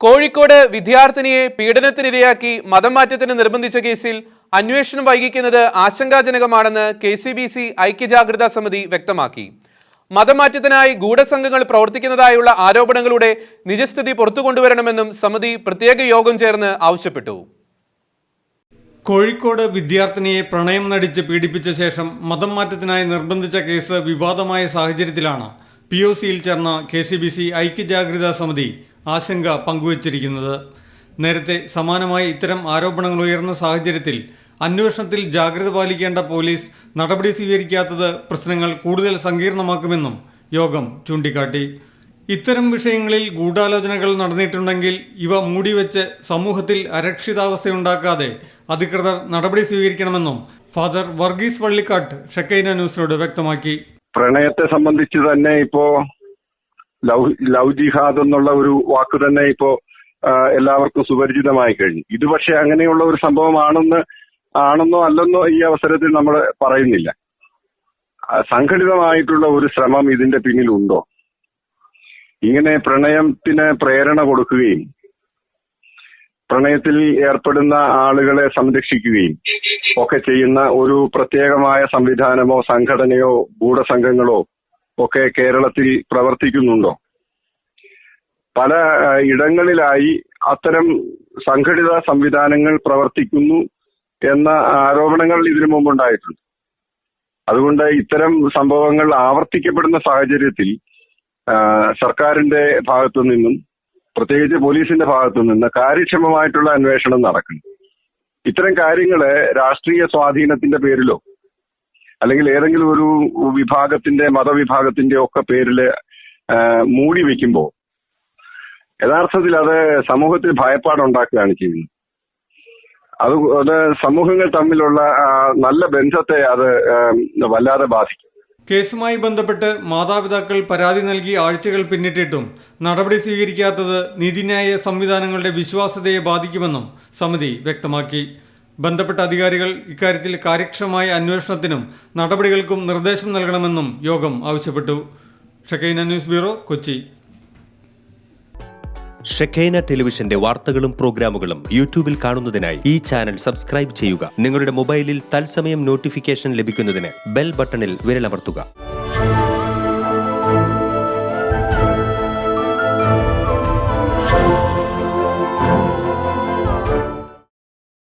കോഴിക്കോട് വിദ്യാർത്ഥിനിയെ പീഡനത്തിനിരയാക്കി മതം മാറ്റത്തിന് നിർബന്ധിച്ച കേസിൽ അന്വേഷണം വൈകിക്കുന്നത് ആശങ്കാജനകമാണെന്ന് കെ സി ബി സി ഐക്യജാഗ്രതാ സമിതി വ്യക്തമാക്കി. മതമാറ്റത്തിനായി ഗൂഢസംഘങ്ങൾ പ്രവർത്തിക്കുന്നതായുള്ള ആരോപണങ്ങളുടെ നിജസ്ഥിതി പുറത്തു കൊണ്ടുവരണമെന്നും സമിതി പ്രത്യേക യോഗം ചേർന്ന് ആവശ്യപ്പെട്ടു. കോഴിക്കോട് വിദ്യാർത്ഥിനിയെ പ്രണയം നടിച്ച് പീഡിപ്പിച്ച ശേഷം മതം മാറ്റത്തിനായി നിർബന്ധിച്ച കേസ് വിവാദമായ സാഹചര്യത്തിലാണ് പി ഒ സിയിൽ ചേർന്ന കെ സി ബി സി ഐക്യജാഗ്രതാ സമിതി ആശങ്ക പങ്കുവച്ചിരിക്കുന്നത്. നേരത്തെ സമാനമായി ഇത്തരം ആരോപണങ്ങൾ ഉയർന്ന സാഹചര്യത്തിൽ അന്വേഷണത്തിൽ ജാഗ്രത പാലിക്കേണ്ട പോലീസ് നടപടി സ്വീകരിക്കാത്തത് പ്രശ്നങ്ങൾ കൂടുതൽ സങ്കീർണമാക്കുമെന്നും യോഗം ചൂണ്ടിക്കാട്ടി. ഇത്തരം വിഷയങ്ങളിൽ ഗൂഢാലോചനകൾ നടന്നിട്ടുണ്ടെങ്കിൽ ഇവ മൂടിവെച്ച് സമൂഹത്തിൽ അരക്ഷിതാവസ്ഥയുണ്ടാക്കാതെ അധികൃതർ നടപടി സ്വീകരിക്കണമെന്നും ഫാദർ വർഗീസ് വള്ളിക്കാട്ട് ഷക്കൈന ന്യൂസിനോട് വ്യക്തമാക്കി. പ്രണയത്തെ സംബന്ധിച്ച് തന്നെ ഇപ്പോ ലവ് ജിഹാദ് എന്നുള്ള ഒരു വാക്ക് തന്നെ ഇപ്പോ എല്ലാവർക്കും സുപരിചിതമായി കഴിഞ്ഞു. ഇത് പക്ഷെ അങ്ങനെയുള്ള ഒരു സംഭവമാണെന്ന് ആണെന്നോ അല്ലെന്നോ ഈ അവസരത്തിൽ നമ്മൾ പറയുന്നില്ല. സംഘടിതമായിട്ടുള്ള ഒരു ശ്രമം ഇതിന്റെ പിന്നിലുണ്ടോ? ഇങ്ങനെ പ്രണയത്തിന് പ്രേരണ കൊടുക്കുകയും പ്രണയത്തിൽ ഏർപ്പെടുന്ന ആളുകളെ സംരക്ഷിക്കുകയും ഒക്കെ ചെയ്യുന്ന ഒരു പ്രത്യേകമായ സംവിധാനമോ സംഘടനയോ ഗൂഢസംഘങ്ങളോ ഒക്കെ കേരളത്തിൽ പ്രവർത്തിക്കുന്നുണ്ടോ? പല ഇടങ്ങളിലായി അത്തരം സംഘടിത സംവിധാനങ്ങൾ പ്രവർത്തിക്കുന്നു എന്ന ആരോപണങ്ങൾ ഇതിനു മുമ്പുണ്ടായിട്ടുണ്ട്. അതുകൊണ്ട് ഇത്തരം സംഭവങ്ങൾ ആവർത്തിക്കപ്പെടുന്ന സാഹചര്യത്തിൽ സർക്കാരിന്റെ ഭാഗത്തു നിന്നും പ്രത്യേകിച്ച് പോലീസിന്റെ ഭാഗത്തു നിന്ന് കാര്യക്ഷമമായിട്ടുള്ള അന്വേഷണം നടക്കണം ഇത്തരം കാര്യങ്ങളെ രാഷ്ട്രീയ സ്വാധീനത്തിന്റെ പേരിലോ അല്ലെങ്കിൽ ഏതെങ്കിലും ഒരു വിഭാഗത്തിന്റെ മതവിഭാഗത്തിന്റെ ഒക്കെ പേരിൽ മൂടി വെക്കുമ്പോൾ യഥാർത്ഥത്തിൽ അത് സമൂഹത്തിൽ ഭയപ്പാടുണ്ടാക്കുകയാണ് ചെയ്യുന്നത്. അത് സമൂഹങ്ങൾ തമ്മിലുള്ള നല്ല ബന്ധത്തെ അത് വല്ലാതെ ബാധിക്കും. കേസുമായി ബന്ധപ്പെട്ട് മാതാപിതാക്കൾ പരാതി നൽകി ആഴ്ചകൾ പിന്നിട്ടിട്ടും നടപടി സ്വീകരിക്കാത്തത് നീതിന്യായ സംവിധാനങ്ങളുടെ വിശ്വാസ്യതയെ ബാധിക്കുമെന്നും സമിതി വ്യക്തമാക്കി. ബന്ധപ്പെട്ട അധികാരികൾ ഇക്കാര്യത്തിൽ കാര്യക്ഷമമായ അന്വേഷണത്തിനും നടപടികൾക്കും നിർദ്ദേശം നൽകണമെന്നും യോഗം ആവശ്യപ്പെട്ടു. Shekinah news bureau Kochi. Shekinah ടെലിവിഷന്റെ വാർത്തകളും പ്രോഗ്രാമുകളും യൂട്യൂബിൽ കാണുന്നതിനായി ഈ ചാനൽ സബ്സ്ക്രൈബ് ചെയ്യുക. നിങ്ങളുടെ മൊബൈലിൽ തത്സമയം നോട്ടിഫിക്കേഷൻ ലഭിക്കുന്നതിന് ബെൽ ബട്ടണിൽ വിരലമർത്തുക.